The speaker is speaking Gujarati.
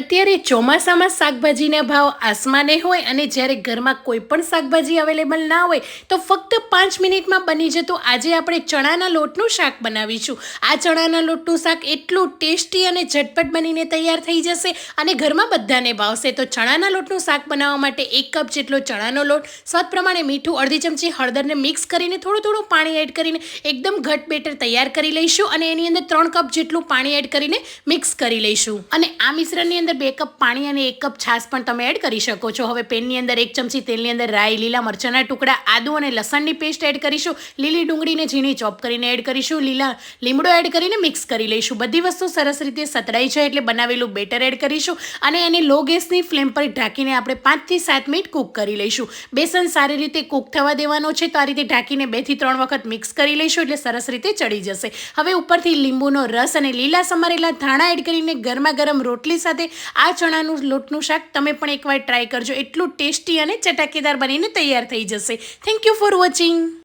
અત્યારે ચોમાસામાં શાકભાજીના ભાવ આસમાને હોય અને જ્યારે ઘરમાં કોઈ પણ શાકભાજી અવેલેબલ ના હોય, તો ફક્ત પાંચ મિનિટમાં બની જતું આજે આપણે ચણાના લોટનું શાક બનાવીશું. આ ચણાના લોટનું શાક એટલું ટેસ્ટી અને ઝટપટ બનીને તૈયાર થઈ જશે અને ઘરમાં બધાને ભાવશે. તો ચણાના લોટનું શાક બનાવવા માટે એક કપ જેટલો ચણાનો લોટ, સ્વાદ પ્રમાણે મીઠું, અડધી ચમચી હળદરને મિક્સ કરીને થોડું થોડું પાણી એડ કરીને એકદમ ઘટ બેટર તૈયાર કરી લઈશું અને એની અંદર ત્રણ કપ જેટલું પાણી એડ કરીને મિક્સ કરી લઈશું. અને આ મિશ્રણની અંદર બે કપ પાણી અને એક કપ છાશ પણ તમે એડ કરી શકો છો. હવે પેનની અંદર એક ચમચી તેલની અંદર રાઈ, લીલા મરચાંના ટુકડા, આદુ અને લસણની પેસ્ટ એડ કરીશું. લીલી ડુંગળીને ઝીણી ચોપ કરીને એડ કરીશું. લીલા લીમડો એડ કરીને મિક્સ કરી લઈશું. બધી વસ્તુ સરસ રીતે સતડાઈ જાય એટલે બનાવેલું બેટર એડ કરીશું અને એને લો ગેસની ફ્લેમ પર ઢાંકીને આપણે પાંચથી સાત મિનિટ કૂક કરી લઈશું. બેસન સારી રીતે કૂક થવા દેવાનો છે તો આ રીતે ઢાંકીને બેથી ત્રણ વખત મિક્સ કરી લઈશું એટલે સરસ રીતે ચડી જશે. હવે ઉપરથી લીંબુનો રસ અને લીલા સમારેલા ધાણા એડ કરીને ગરમા ગરમ રોટલી સાથે આ ચણાનું લોટનું શાક તમે પણ એકવાર ટ્રાય કરજો. એટલું ટેસ્ટી અને ચટાકેદાર બનીને તૈયાર થઈ જશે. Thank you for watching